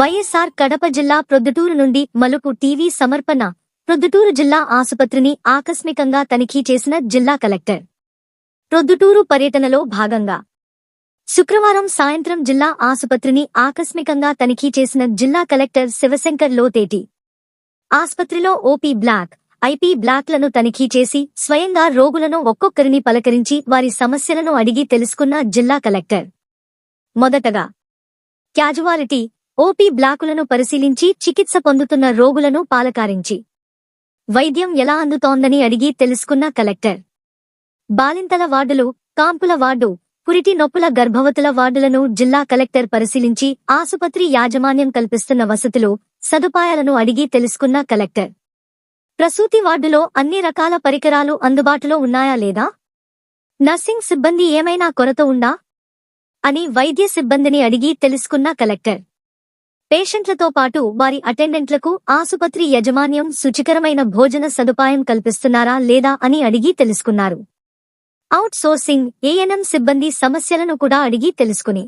వైఎస్ఆర్ కడప జిల్లా ప్రొద్దుటూరు నుండి మలుపు టీవీ సమర్పణ ప్రొద్దుటూరు జిల్లా ఆసుపత్రిని ఆకస్మికంగా తనిఖీ చేసిన జిల్లా కలెక్టర్. ప్రొద్దుటూరు పర్యటనలో భాగంగా శుక్రవారం సాయంత్రం జిల్లా ఆసుపత్రిని ఆకస్మికంగా తనిఖీ చేసిన జిల్లా కలెక్టర్ శివశంకర్ లోతేటి. ఆస్పత్రిలో ఓపీ బ్లాక్ ఐపీ బ్లాక్లను తనిఖీ చేసి స్వయంగా రోగులను ఒక్కొక్కరిని పలకరించి వారి సమస్యలను అడిగి తెలుసుకున్న జిల్లా కలెక్టర్. మొదటగా క్యాజువాలిటీ ఓపీ బ్లాకులను పరిశీలించి చికిత్స పొందుతున్న రోగులను పాలకారించి. వైద్యం ఎలా అందుతోందని అడిగి తెలుసుకున్న కలెక్టర్. బాలింతల వార్డులు కాంపుల వార్డు పురిటి నొప్పుల గర్భవతుల వార్డులను జిల్లా కలెక్టర్ పరిశీలించి ఆసుపత్రి యాజమాన్యం కల్పిస్తున్న వసతులు సదుపాయాలను అడిగి తెలుసుకున్న కలెక్టర్. ప్రసూతి వార్డులో అన్ని రకాల పరికరాలు అందుబాటులో ఉన్నాయా లేదా? నర్సింగ్ సిబ్బంది ఏమైనా కొరత ఉందా? అని వైద్య సిబ్బందిని అడిగి తెలుసుకున్న కలెక్టర్. పేషెంట్లతో పాటు వారి అటెండెంట్లకు ఆసుపత్రి యజమాన్యం శుచికరమైన భోజన సదుపాయం కల్పిస్తున్నారా లేదా అని అడిగి తెలుసుకున్నారు. అవుట్ సోర్సింగ్ ఏఎన్ఎం సిబ్బంది సమస్యలను కూడా అడిగి తెలుసుకుని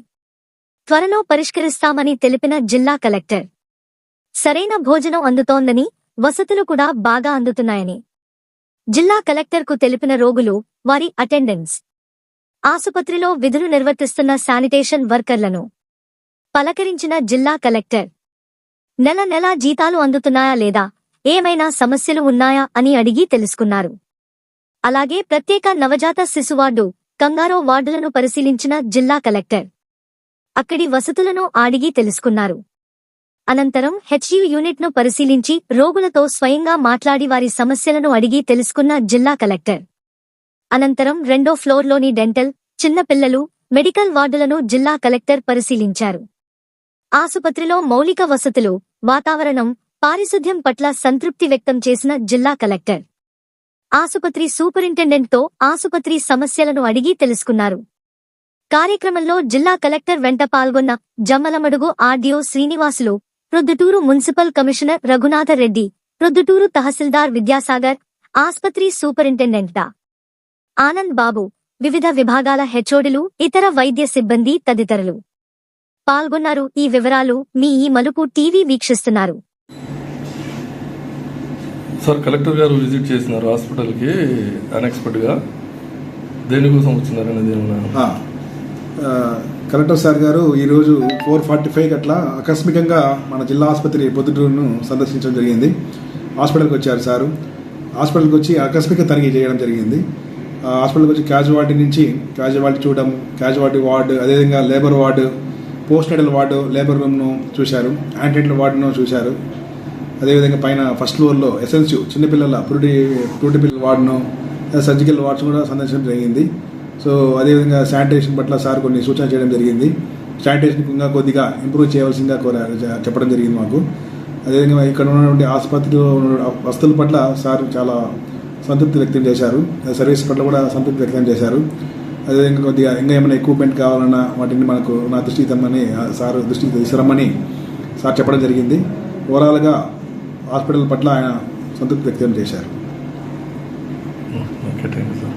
త్వరలో పరిష్కరిస్తామని తెలిపిన జిల్లా కలెక్టర్. సరైన భోజనం అందుతోందని వసతులు కూడా బాగా అందుతున్నాయని జిల్లా కలెక్టర్కు తెలిపిన రోగులు వారి అటెండెన్స్. ఆసుపత్రిలో విధులు నిర్వర్తిస్తున్న శానిటేషన్ వర్కర్లను పలకరించిన జిల్లా కలెక్టర్. నెల నెలా జీతాలు అందుతున్నాయా లేదా? ఏమైనా సమస్యలు ఉన్నాయా అని అడిగి తెలుసుకున్నారు. అలాగే ప్రత్యేక నవజాత శిశువార్డు కంగారో వార్డులను పరిశీలించిన జిల్లా కలెక్టర్. అక్కడి వసతులను అడిగి తెలుసుకున్నారు. అనంతరం హెచ్యు యూనిట్ను పరిశీలించి రోగులతో స్వయంగా మాట్లాడి వారి సమస్యలను అడిగి తెలుసుకున్న జిల్లా కలెక్టర్. అనంతరం రెండో ఫ్లోర్లోని డెంటల్ చిన్నపిల్లలు మెడికల్ వార్డులను జిల్లా కలెక్టర్ పరిశీలించారు. ఆసుపత్రిలో మౌలిక వసతులు వాతావరణం పారిశుధ్యం పట్ల సంతృప్తి వ్యక్తం చేసిన జిల్లా కలెక్టర్. ఆసుపత్రి సూపరింటెండెంట్తో ఆసుపత్రి సమస్యలను అడిగి తెలుసుకున్నారు. కార్యక్రమంలో జిల్లా కలెక్టర్ వెంట పాల్గొన్న Jammalamadugu RDO Srinivasulu Proddatur municipal commissioner Raghunatha Reddy Proddatur tahsildar Vidyasagar ఆస్పత్రి సూపరింటెండెంట్ ఆనంద్ బాబు వివిధ విభాగాల హెచ్ఓడిలు ఇతర వైద్య సిబ్బంది తదితరులు. పాల్గొన్నారు. ఈ వివరాలు మీ ఈ మలుపు టీవీ వీక్షిస్తున్నారు. సార్ కలెక్టర్ గారు విజిట్ చేసినారు హాస్పిటల్కి అన్ఎక్స్పెక్ట్గా దేనికోసం వచ్చినారు అనేది ఏమన్నా? కలెక్టర్ సార్ గారు ఈరోజు ఫోర్ ఫార్టీ ఫైవ్ అట్లా ఆకస్మికంగా మన జిల్లా ఆసుపత్రి పొద్దుటూరును సందర్శించడం జరిగింది. హాస్పిటల్కి వచ్చారు సారు. హాస్పిటల్కి వచ్చి ఆకస్మిక తనిఖీ చేయడం జరిగింది. ఆ, హాస్పిటల్కి వచ్చి క్యాజువాలిటీ నుంచి క్యాజువాలిటీ చూడడం క్యాజువాలిటీ వార్డు అదేవిధంగా labour ward post natal ward labour రూమ్ను చూశారు యాంటీనెటల్ వార్డును చూశారు. అదేవిధంగా పైన ఫస్ట్ ఫ్లోర్లో ఎసెన్సివ్ చిన్నపిల్లల పురుటి పురుటి పిల్లల వార్డును సర్జికల్ వార్డ్స్ కూడా సందర్శించడం జరిగింది. సో అదేవిధంగా శానిటేషన్ పట్ల సార్ కొన్ని సూచన చేయడం జరిగింది. శానిటేషన్ ఇంకా కొద్దిగా ఇంప్రూవ్ చేయవలసిందిగా కోరారు చెప్పడం జరిగింది మాకు. అదేవిధంగా ఇక్కడ ఉన్నటువంటి ఆసుపత్రిలో ఉన్న వస్తువుల పట్ల సార్ చాలా సంతృప్తి వ్యక్తం చేశారు. సర్వీస్ పట్ల కూడా సంతృప్తి వ్యక్తం చేశారు. అదేవిధంగా కొద్దిగా ఇంకా ఏమైనా ఎక్విప్మెంట్ కావాలన్నా వాటిని మనకు నా దృష్టికి తెమ్మని సార్ దృష్టికి తీసుకురమ్మని సార్ చెప్పడం జరిగింది. ఓవరాల్గా హాస్పిటల్ పట్ల ఆయన సంతృప్తి వ్యక్తం చేశారు. Okay thank you sir.